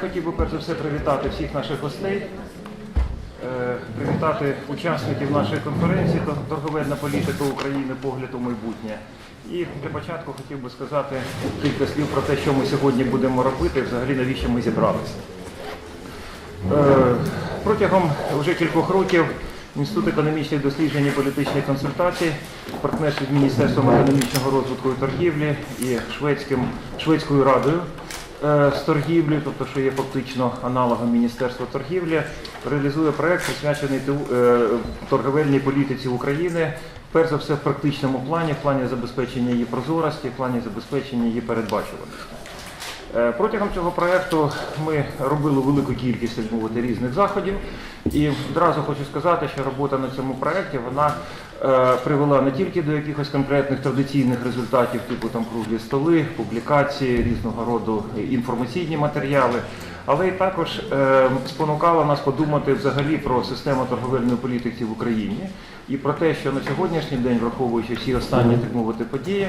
хотів би перш за все привітати всіх наших гостей, е, привітати учасників нашої конференції «Тор- Торговельна політика України. Погляд у майбутнє. І для початку хотів би сказати кілька слів про те, що ми сьогодні будемо робити, взагалі навіщо ми зібралися. Е, Протягом вже кількох років Інститут економічних досліджень і політичних консультацій в партнерстві з Міністерством економічного розвитку і торгівлі і Шведським, Шведською радою з торгівлі, тобто що є фактично аналогом Міністерства торгівлі, реалізує проект, присвячений е, торговельній політиці України, перш за все в практичному плані, в плані забезпечення її прозорості, в плані забезпечення її передбачуваності. Е, Протягом цього проекту ми робили велику кількість мовити, різних заходів. І одразу хочу сказати, що робота на цьому проєкті вона е, привела не тільки до якихось конкретних традиційних результатів, типу там круглі столи, публікації, різного роду інформаційні матеріали, але й також е, спонукала нас подумати взагалі про систему торговельної політики в Україні і про те, що на сьогоднішній день, враховуючи всі останні так мовити події,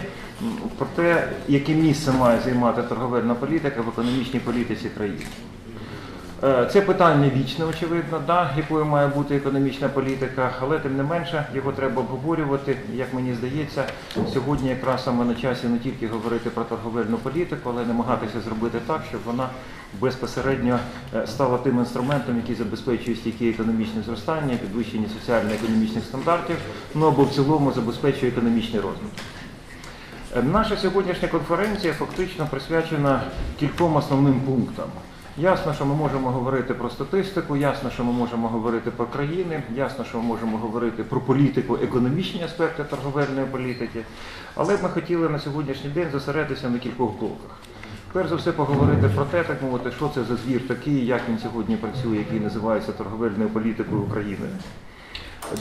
про те, яке місце має займати торговельна політика в економічній політиці країни. Е, Це питання вічне, очевидно, да, якою має бути економічна політика, але тим не менше його треба обговорювати. Як мені здається, сьогодні якраз саме на часі не тільки говорити про торговельну політику, але намагатися зробити так, щоб вона безпосередньо е, стала тим інструментом, який забезпечує стійке економічне зростання, підвищення соціально-економічних стандартів, ну або в цілому забезпечує економічний розвиток. Е, Наша сьогоднішня конференція фактично присвячена кільком основним пунктам. Ясно, що ми можемо говорити про статистику, ясно, що ми можемо говорити про країни, ясно, що ми можемо говорити про політику, економічні аспекти торговельної політики, але ми хотіли на сьогоднішній день зосередитися на кількох блоках. Перш за все поговорити про те, так мовити, що це за звір такий, як він сьогодні працює, який називається торговельною політикою України.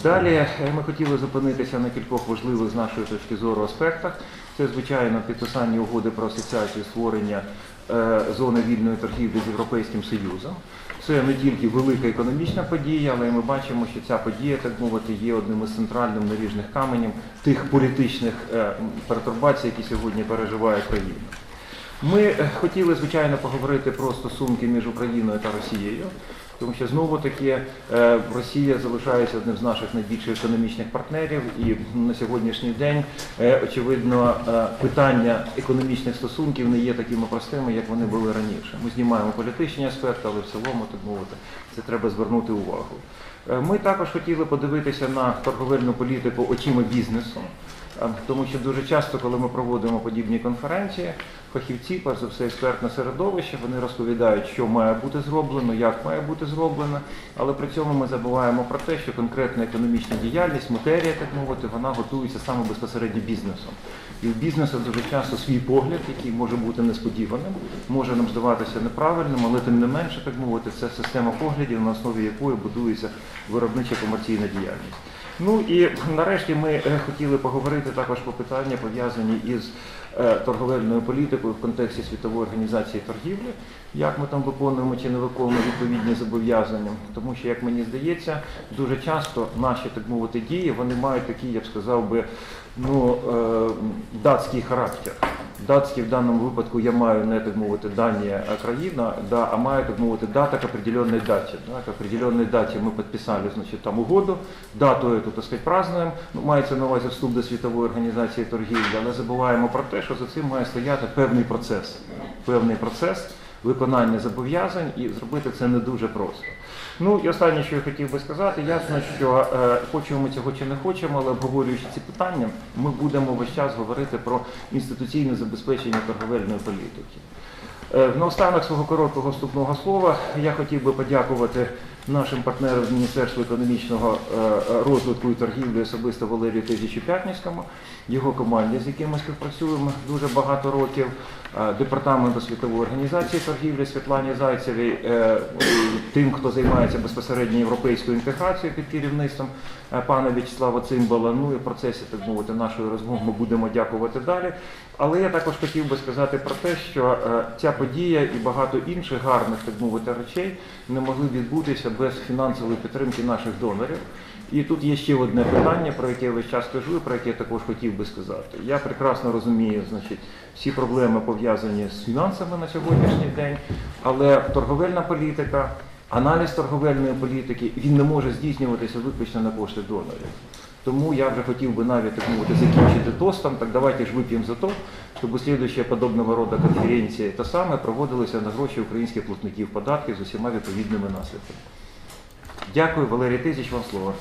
Далі е, ми хотіли зупинитися на кількох важливих з нашої точки зору аспектах. Це, звичайно, підписання угоди про асоціацію створення е, зони вільної торгівлі з Європейським Союзом. Це не тільки велика економічна подія, але ми бачимо, що ця подія, так мовити, є одним із центральним наріжних каменем тих політичних е, пертурбацій, які сьогодні переживає країна. Ми е, хотіли, звичайно, поговорити про стосунки між Україною та Росією, тому що знову таки е, Росія залишається одним з наших найбільших економічних партнерів, і на сьогоднішній день, е, очевидно, питання економічних стосунків не є такими простими, як вони були раніше. Ми знімаємо політичні аспекти, але в цілому, так мовити, це треба звернути увагу. Ми також хотіли подивитися на торговельну політику очима бізнесу. Тому що дуже часто, коли ми проводимо подібні конференції, фахівці, перш за все, експертне середовище, вони розповідають, що має бути зроблено, як має бути зроблено, але при цьому ми забуваємо про те, що конкретна економічна діяльність, матерія, так мовити, вона готується саме безпосередньо бізнесом. І в бізнесу дуже часто свій погляд, який може бути несподіваним, може нам здаватися неправильним, але тим не менше, так мовити, це система поглядів, на основі якої будується виробнича комерційна діяльність. Ну і нарешті ми е, хотіли поговорити також про питання, пов'язані із е, торговельною політикою в контексті світової організації торгівлі, як ми там виконуємо чи не виконуємо відповідні зобов'язання. Тому що, як мені здається, дуже часто наші так мовити дії вони мають такий, я б сказав би, ну е, датський характер. Датський в даному випадку я маю не так мовити Данія країна, да, а маю так мовити дата к определенной дате. Да, к определенной дате ми підписали значить, там угоду, дату эту, так сказать, празднуємо. Ну, мається на увазі вступ до світової організації торгівлі, але забуваємо про те, що за цим має стояти певний процес. Певний процес виконання зобов'язань і зробити це не дуже просто. Ну і останнє, що я хотів би сказати, ясно, що е, хочемо ми цього чи не хочемо, але обговорюючи ці питання, ми будемо весь час говорити про інституційне забезпечення торговельної політики. Е, Наостанок свого короткого вступного слова я хотів би подякувати нашим партнерам з Міністерства економічного е, розвитку і торгівлі, особисто Валерію Тезічу П'ятницькому, його команді, з якими ми співпрацюємо дуже багато років, департаменту світової організації торгівлі Світлані Зайцевій, е, тим, хто займається безпосередньо європейською інтеграцією під керівництвом е, пана В'ячеслава Цимбала. Ну і в процесі так мовити нашої розмови ми будемо дякувати далі. Але я також хотів би сказати про те, що е, ця подія і багато інших гарних так мовити речей не могли відбутися без фінансової підтримки наших донорів. І тут є ще одне питання, про яке я весь час кажу, про яке я також хотів би сказати. Я прекрасно розумію, значить, всі проблеми пов'язані з фінансами на сьогоднішній день, але торговельна політика, аналіз торговельної політики, він не може здійснюватися виключно на кошти донорів. Тому я вже хотів би навіть так мовити закінчити тостом. Так давайте ж вип'ємо за то, щоб слідуюча подобного роду конференції та саме проводилися на гроші українських платників податків з усіма відповідними наслідками. Дякую, Валерій Тисяч, вам слово.